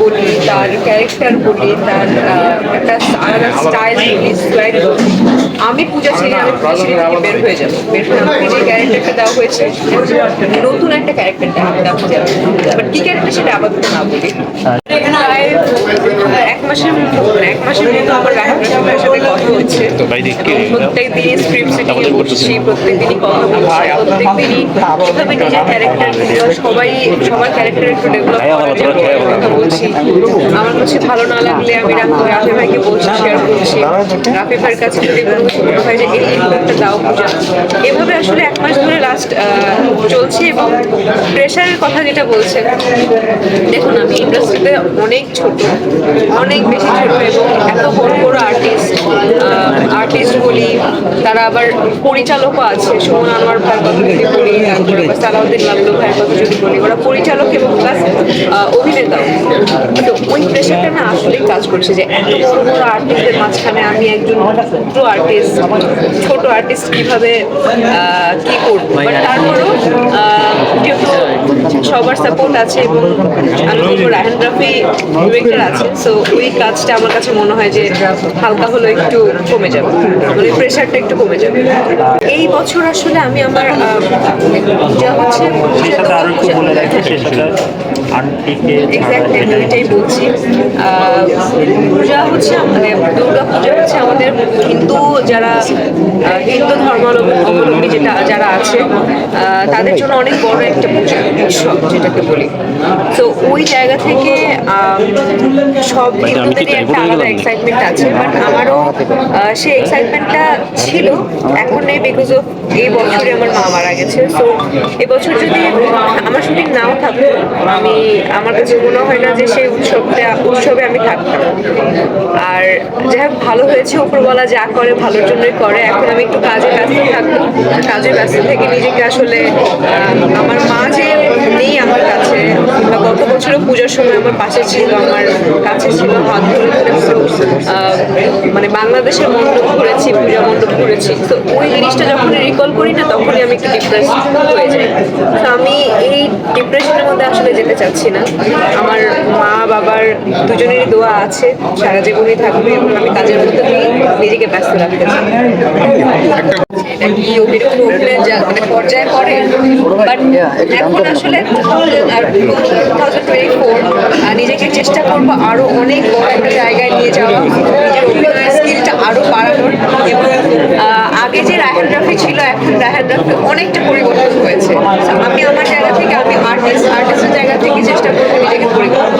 বলি তার ক্যারেক্টার বলি তার একটা আলাদা স্টাইল বলি বলি। আমি পূজা ছিলি আমি পূজা থেকে বের হয়ে যাব। বের হয়ে আমাকে যে ক্যারেক্টারটা দেওয়া হয়েছে নতুন একটা ক্যারেক্টার দেওয়া যাবে বাট কি ক্যারেক্টার সেটা আপাতত না বলি। প্রায় এক মাসের এক মাসের মতো আমার রাশিদের সাথে কথা হচ্ছে। প্রত্যেক দিনই স্ক্রিপ্ট সেটিং বসছি প্রত্যেক দিনই কথা বলছি নিজের ক্যারেক্টার সবাই সবার ক্যারেক্টার একটু ডেভেলপ করার কথা বলছি। আমার কাছে ভালো না লাগলে আমি রাফি রাফি ভাইকে বলছি শেয়ার করছি। রাফি ভাইয়ের কাছে যদি কোনো কিছু মনে হয় যে এই দাও পূজা। এভাবে আসলে এক মাস ধরে লাস্ট চলছে এবং প্রেশারের কথা যেটা বলছেন, দেখুন আমি ইন্ডাস্ট্রিতে অনেক ছোট, অনেক বেশি ছোট এবং এত বড় বড় আর্টিস্ট আর্টিস্ট বলি, তারা আবার পরিচালকও আছে, সুমন আনোয়ার ভাইয়ের কথা যদি বলি সালাউদ্দিন লাল্লু ভাইয়ের কথা যদি বলি, ওরা পরিচালক এবং প্লাস অভিনেতাও তো ওই প্রেশারটা না আসলেই কাজ করছে যে এত বড় বড় আর্টিস্টদের মাঝখানে আমি একজন ছোট আর্টিস্ট ছোট আর্টিস্ট কীভাবে কি করব? তারপরেও সবার সাপোর্ট আছে এবং আমি বলব রাহান ডিরেক্টর আছে। সো ওই কাজটা আমার কাছে মনে হয় যে হালকা হলো একটু কমে যাবে। মানে প্রেশারটা একটু কমে যাবে। এই বছর আসলে আমি আমার যা হচ্ছে আন্টিকে এক্স্যাক্টলি আমি এটাই বলছি। পূজা হচ্ছে মানে দুর্গা পূজা হচ্ছে আমাদের হিন্দু যারা হিন্দু ধর্মাবলম্বী যেটা যারা আছে তাদের জন্য অনেক বড় একটা পূজা উৎসব যেটাকে বলি। তো ওই জায়গা থেকে সব হিন্দুদেরই একটা আলাদা এক্সাইটমেন্ট আছে। বাট আমারও সেই এক্সাইটমেন্টটা ছিল। এখন নেই বিকজ অফ এই বছরে আমার মা মারা গেছে। সো এবছর যদি আমার শুটিং নাও থাকতো আমি আমার কাছে মনে হয় না যে সেই উৎসবটা, উৎসবে আমি থাকতাম। আর যাই হোক, ভালো হয়েছে উপরওয়ালা যা করে, ভালোর জন্যই করে। এখন আমি একটু কাজে ব্যস্ত থাকব, কাজে ব্যস্ত থেকে নিজেকে আসলে আমার মা যে নেই আমার কাছে বছরও পূজার সময় আমার পাশে ছিল, আমার কাছে ছিল হাত ধরে ধরে মানে বাংলাদেশের মণ্ডপ করেছি, পূজা মণ্ডপ করেছি। তো ওই জিনিসটা যখন রিকল করি না, তখনই আমি একটু ডিপ্রেস হয়ে যাই। তো আমি এই ডিপ্রেশনের মধ্যে আসলে যেতে চাচ্ছি না। আমার মা, বাবার দুজনেরই দোয়া আছে, সারা জীবনই থাকবে, এবং আমি কাজের মধ্যে নিজেকে ব্যস্ত রাখতে চাই। এটা কি মানে আসলে নিজেকে চেষ্টা করব আরও অনেক বড় একটা জায়গায় নিয়ে যাওয়া, নিজের অভিনয়ের স্কিলটা আরও বাড়ানোর। এবং আগে যে রায়হান রাফি ছিল, এখন রায়হান রাফি অনেকটা পরিবর্তন হয়েছে। আমি আমার জায়গা থেকে, আমি আর্টিস্ট আর্টিস্টের জায়গা থেকে চেষ্টা করব নিজেকে পরিবর্তন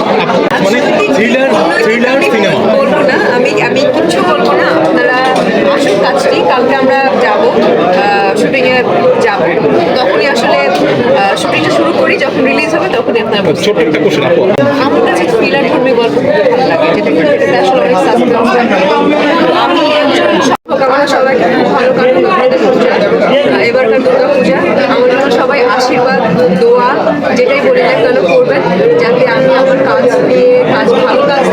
তখনই আসলে শুটিংটা শুরু করি যখন রিলিজ হবে তখনই আপনার ছোট একটা কোশ্চেন আপু। আমার কাছে থ্রিলার ধর্মী গল্প ভালো লাগে যেটা কিন্তু আসলে অনেক সাসপেন্স থাকে আমি একজন সবাই সবাইকে ভালো কারণ এবারকার দুর্গা পূজা আমার জন্য সবাই আশীর্বাদ দোয়া যেটাই বলে দেন কেন করবেন যাতে আমি আমার কাজ নিয়ে কাজ ভালো কাজ